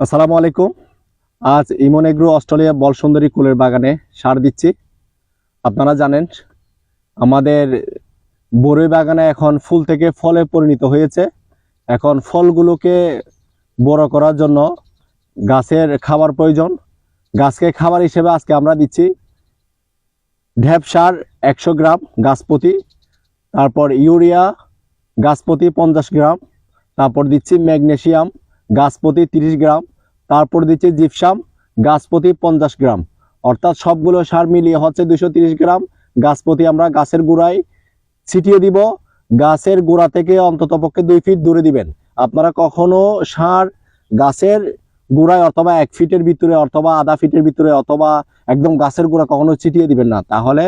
আসসালামু আলাইকুম। আজ ইমন এগ্রো অস্ট্রেলিয়া বলসুন্দরী কুলের বাগানে সার দিচ্ছি। আপনারা জানেন, আমাদের বড়ই বাগানে এখন ফুল থেকে ফলে পরিণত হয়েছে। এখন ফলগুলোকে বড় করার জন্য গাছের খাবার প্রয়োজন। গাছকে খাবার হিসেবে আজকে আমরা দিচ্ছি ঢ্যাপ সার একশো গ্রাম গাছপতি তারপর ইউরিয়া গাছপতি পঞ্চাশ গ্রাম, তারপর দিচ্ছি ম্যাগনেসিয়াম গাছ প্রতি তিরিশ গ্রাম, তারপর দিচ্ছে জিপসাম গাছ প্রতি পঞ্চাশ গ্রাম। অর্থাৎ সবগুলো সার মিলিয়ে হচ্ছে দুশো গ্রাম। গাছ প্রতি আমরা গাছের গোড়ায় ছিটিয়ে দিব। গাছের গোড়া থেকে অন্তত পক্ষে দুই ফিট দূরে দিবেন। আপনারা কখনো সার গাছের গোড়ায় অথবা এক ফিটের ভিতরে অথবা আধা ফিটের ভিতরে অথবা একদম গাছের গোড়া কখনো ছিটিয়ে দিবেন না। তাহলে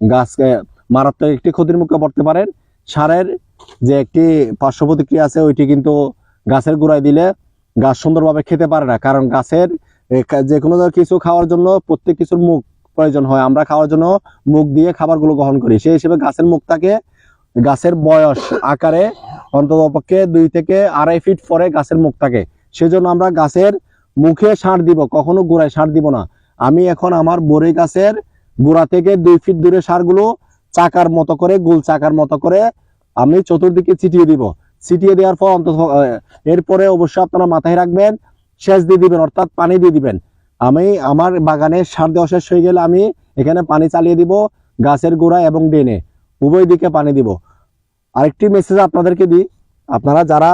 গাছকে মারাত্মক একটি ক্ষতির মুখে পড়তে পারেন। সারের যে একটি পার্শ্ব প্রতিক্রিয়া আছে, ওইটি কিন্তু গাছের গোড়ায় দিলে গাছ সুন্দরভাবে খেতে পারে না। কারণ গাছের যে কোনো কিছু খাওয়ার জন্য প্রত্যেক কিছুর মুখ প্রয়োজন হয়। আমরা খাওয়ার জন্য মুখ দিয়ে খাবারগুলো গ্রহণ করি। সেই হিসেবে গাছের মুখটাকে গাছের বয়স আকারে অন্তত পক্ষে দুই থেকে আড়াই ফিট পরে গাছের মুখ থাকে। সেজন্য আমরা গাছের মুখে সার দিব, কখনো গোড়ায় সার দিব না। আমি এখন আমার বড়ই গাছের গোড়া থেকে দুই ফিট দূরে সারগুলো চাকার মতো করে, গোল চাকার মতো করে আমি চতুর্দিকে ছিটিয়ে দিব। ছিটিয়ে দেওয়ার পর অন্তত এরপরে অবশ্যই আপনারা মাথায় রাখবেন, সেচ দিয়ে দিবেন, অর্থাৎ পানি দিয়ে দিবেন। আমি, আমার বাগানে সার দেওয়া শেষ হয়ে গেলে আমি এখানে পানি চালিয়ে দিব, গাছের গোড়া এবং ডেনে উভয় দিকে পানি দিব। আরেকটি মেসেজ আপনাদেরকে দিই, আপনারা যারা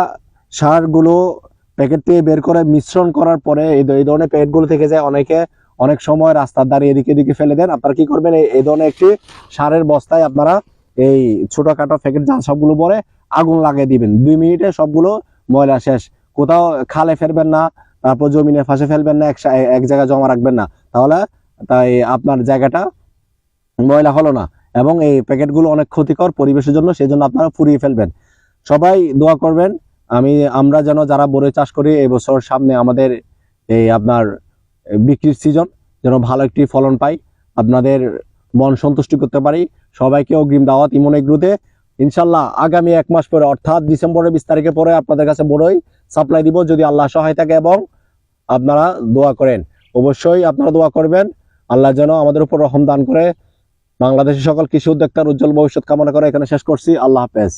সারগুলো প্যাকেট থেকে বের করে মিশ্রণ করার পরে এই ধরনের প্যাকেটগুলো থেকে যায়, অনেকে অনেক সময় রাস্তার দাঁড়িয়ে এদিকে এদিকে ফেলে দেন। আপনারা কি করবেন? এই- এই ধরনের একটি সারের বস্তায় আপনারা এই ছোটখাটো প্যাকেট যা সবগুলো পরে আগুন লাগিয়ে দিবেন। দুই মিনিটে সবগুলো ময়লা শেষ। কোথাও খালে ফেলবেন না, তারপর জমিনের ফাঁসে ফেলবেন না, এক জায়গায় জমা রাখবেন না। তাহলে তাই আপনার জায়গাটা ময়লা হলো না এবং এই প্যাকেটগুলো অনেক ক্ষতিকর পরিবেশের জন্য সেই জন্য আপনারা ফুরিয়ে ফেলবেন। সবাই দোয়া করবেন, আমি, আমরা যেন যারা বড়ই চাষ করি, এই বছর সামনে আমাদের এই আপনার বিক্রির সিজন যেন ভালো একটি ফলন পাই। আপনাদের মন সন্তুষ্টি করতে পারি। সবাইকে অগ্রিম দাওয়াত, ইমন এগ্রুতে ইনশাল্লাহ আগামী এক মাস পরে, অর্থাৎ ডিসেম্বরের বিশ তারিখের পরে আপনাদের কাছে বড়ই সাপ্লাই দিব। যদি আল্লাহ সহায় থাকে এবং আপনারা দোয়া করেন, অবশ্যই আপনারা দোয়া করবেন। আল্লাহ যেন আমাদের উপর রহম দান করে বাংলাদেশের সকল কৃষি উদ্যোক্তার উজ্জ্বল ভবিষ্যৎ কামনা করে এখানে শেষ করছি। আল্লাহ হাফেজ।